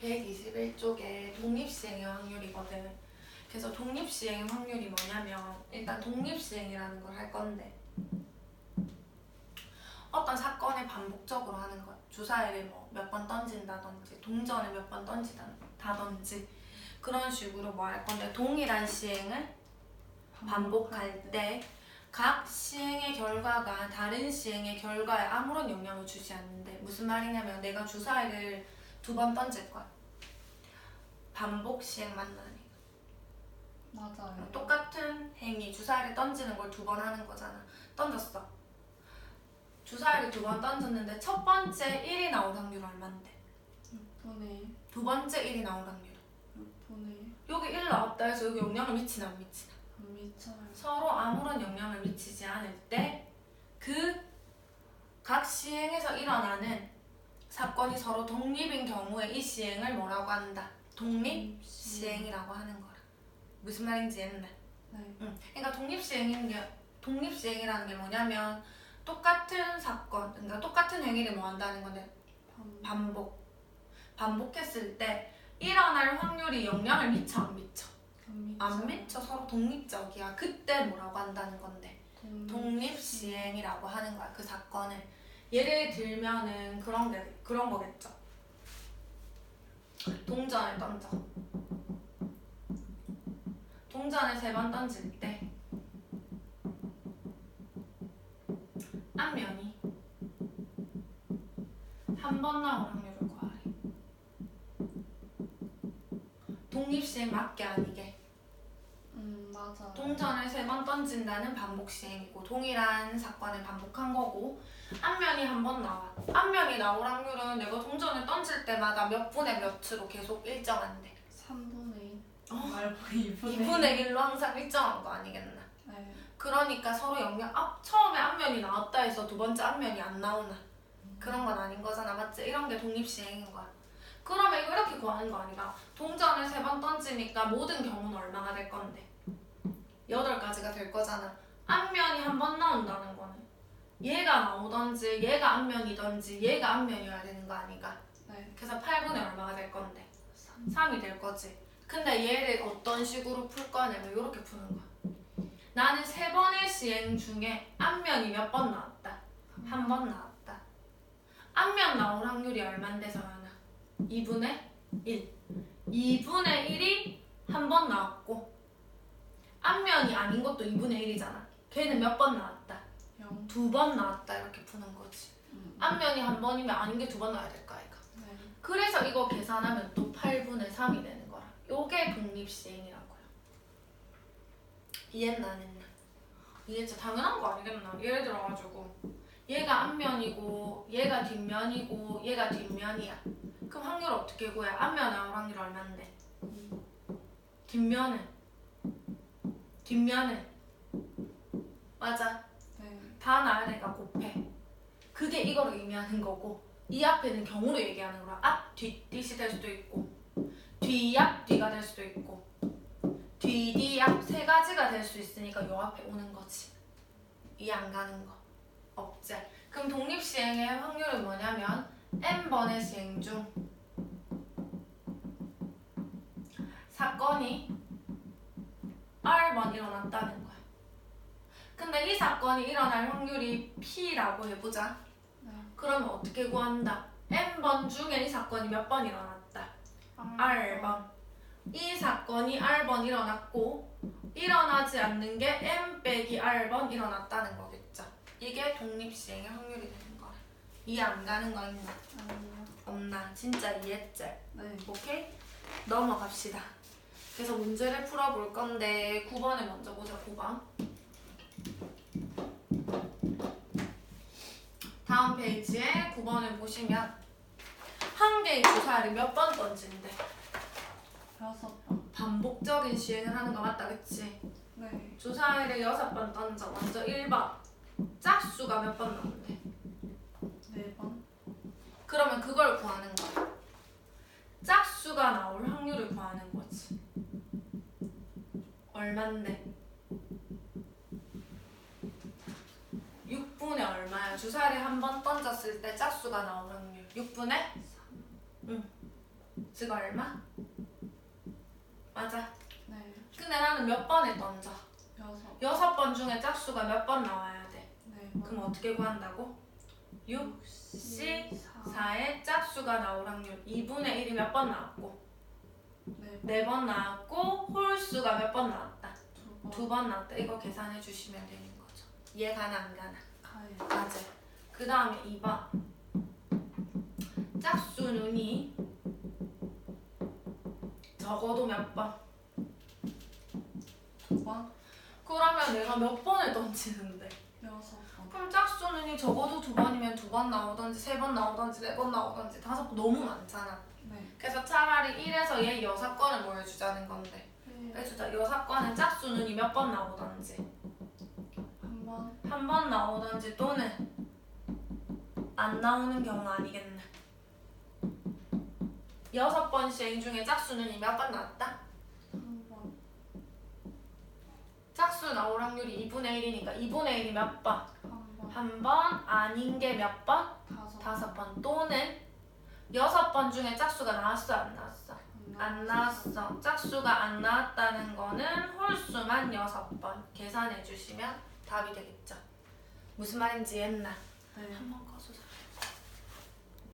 121쪽에 독립시행의 확률이거든. 그래서 독립시행의 확률이 뭐냐면 일단 독립시행이라는 걸 할 건데 어떤 사건을 반복적으로 하는 것 주사위를 뭐 몇 번 던진다든지 동전을 몇 번 던진다든지 그런 식으로 뭐 할 건데 동일한 시행을 반복할 때 각 시행의 결과가 다른 시행의 결과에 아무런 영향을 주지 않는데 무슨 말이냐면 내가 주사위를 두번 던질 거야. 반복 시행 만나니 맞아요. 똑같은 행위 주사위를 던지는 걸 두 번 하는 거잖아. 던졌어. 주사위를 두 번 던졌는데 첫 번째 1이 나올 확률 얼만데? 6분의 두 번째 1이 나올 확률. 6분의 여기 1 나왔다 해서 여기 영향을 미치나 안 미치나? 안 미쳐요. 서로 아무런 영향을 미치지 않을 때 그 각 시행에서 일어나는 사건이 서로 독립인 경우에 이 시행을 뭐라고 한다? 독립 시행이라고 하는 거라. 무슨 말인지 이해했나? 네. 응. 그러니까 독립 시행인 게 독립 시행이라는 게 뭐냐면 똑같은 사건, 그러니까 똑같은 행위를 뭐 한다는 건데 반 반복. 반복했을 때 일어날 확률이 영향을 미쳐 안 미쳐? 안 미쳐. 안 미쳐 서로 독립적이야. 그때 뭐라고 한다는 건데. 독립 시행이라고 하는 거야 그 사건을. 예를 들면은 그런 게 그런 거겠죠. 동전을 던져. 동전을 세 번 던질 때 앞면이 한 번 나올 확률을 구하래. 독립시행 맞게 아니게. 음 맞아. 동전을 세 번 던진다는 반복 시행이고 동일한 사건을 반복한 거고 앞면이 한 번 나와. 앞면이 나올 확률은 내가 동전을 던질 때마다 몇 분의 몇으로 계속 일정한데 3분의 어? 말고 2분의 2분의 1로 항상 일정한 거 아니겠나? 네. 그러니까 서로 영향 앞 처음에 앞면이 나왔다 해서 두 번째 앞면이 안 나오나 그런 건 아닌 거잖아 맞지? 이런 게 독립 시행인 거야. 그러면 이거 이렇게 구하는 거 아니라 동전을 세 번 던지니까 모든 경우는 얼마가 될 건데 여덟 가지가 될 거잖아. 앞면이 한 번 나온다는 거는 얘가 나오던지 얘가 앞면이던지 얘가 앞면이어야 되는 거 아니까. 네. 그래서 8분의 얼마가 될 건데 3. 3이 될 거지. 근데 얘를 어떤 식으로 풀 거냐면 이렇게 푸는 거야. 나는 세 번의 시행 중에 앞면이 몇 번 나왔다. 한 번 나왔다. 앞면 나올 확률이 얼만데 서연아? 2분의 1. 2분의 1이 한 번 나왔고 앞면이 아닌 것도 2분의 1이잖아. 걔는 몇 번 나왔다. 0. 두번 나왔다 이렇게 푸는 거지. 음. 앞면이 한 번이면 아닌 게 두 번 나와야 될까 이거. 네. 그래서 이거 계산하면 또 8분의 3이 되는 거라. 요게 독립시행이라고요. 이해했나 안 했나? 이해했죠? 당연한 거 아니겠나? 예를 들어가지고 얘가 앞면이고 얘가 뒷면이고 얘가 뒷면이야. 그럼 확률 어떻게 구해? 앞면 나올 확률 얼만데? 뒷면은 뒷면은 맞아. 네. 다 나야 되니까 곱해. 그게 이걸 의미하는 거고 이 앞에는 경우로 얘기하는 거라 앞, 뒷, 뒷이 될 수도 있고 뒤, 앞, 뒤가 될 수도 있고 뒤, 뒤, 앞 세 가지가 될 수 있으니까 요 앞에 오는 거지. 이해 안 가는 거. 없지. 그럼 독립 시행의 확률은 뭐냐면 n번의 시행 중 사건이 r번 일어났다는 거야. 근데 이 사건이 일어날 확률이 P라고 해보자. 네. 그러면 어떻게 구한다? N번 중에 이 사건이 몇 번 일어났다? R번. 이 사건이 R번 일어났고 일어나지 않는 게 N 빼기 R번 일어났다는 거겠죠. 이게 독립시행의 확률이 되는 거야. 이해 안 가는 거 있나? 아니요. 없나? 진짜 이해했지? 네. 오케이? 넘어갑시다. 그래서 문제를 풀어볼 건데 9번을 먼저 보자. 9번. 다음 페이지에 9번을 보시면 한 개의 주사를 몇 번 던진대. 여섯 번. 반복적인 시행을 하는 거 맞다, 그치? 네. 주사위를 여섯 번 던져. 먼저 1번. 짝수가 몇 번 나온대? 네 번. 그러면 그걸 구하는 거야. 짝수가 나올 확률을 구하는 거지. 얼만데? 6분의 얼마야? 주사를 한 번 던졌을 때 짝수가 나올 확률. 6분의? 응. 즉 얼마? 맞아. 네. 근데 나는 몇 번에 던져? 여섯. 여섯 번 중에 짝수가 몇 번 나와야 돼? 네. 그럼 어떻게 구한다고? 6, 시. 4의 짝수가 나올 확률 2분의 1이 몇 번 나왔고 네. 네번 나왔고 홀수가 몇 번 나왔다? 두 번. 두번 나왔다. 이거 계산해 주시면 되는 거죠. 이해 가나 안 가나? 가요. 맞아. 그 다음에 2번. 짝수 눈이 적어도 몇 번? 두 번. 그러면 내가 몇 번을 던지는데? 여섯 번. 그럼 짝수 눈이 적어도 두 번이면 두 번 나오던지 세 번 나오던지 네 번 나오던지 다섯 번 너무 많잖아. 네. 그래서 차라리 1에서 얘 여섯 건을 보여주자는 건데 네. 해주자. 여섯 건은 짝수 눈이 몇 번 나오던지 한 번. 한 번 나오던지 또는 안 나오는 경우 아니겠나? 여섯 번 시행 중에 짝수 눈이 몇 번 나왔다? 한 번. 짝수 나올 확률이 2분의 1이니까 2분의 1이 몇 번? 한 번. 한 번 아닌 게 몇 번? 다섯. 다섯 번 또는 여섯 번 중에 짝수가 나왔어 안 나왔어? 안 나왔어. 짝수가 안 나왔다는 거는 홀수만 여섯 번 계산해 주시면 답이 되겠죠. 무슨 말인지 옛날 네. 한번 꺼서 살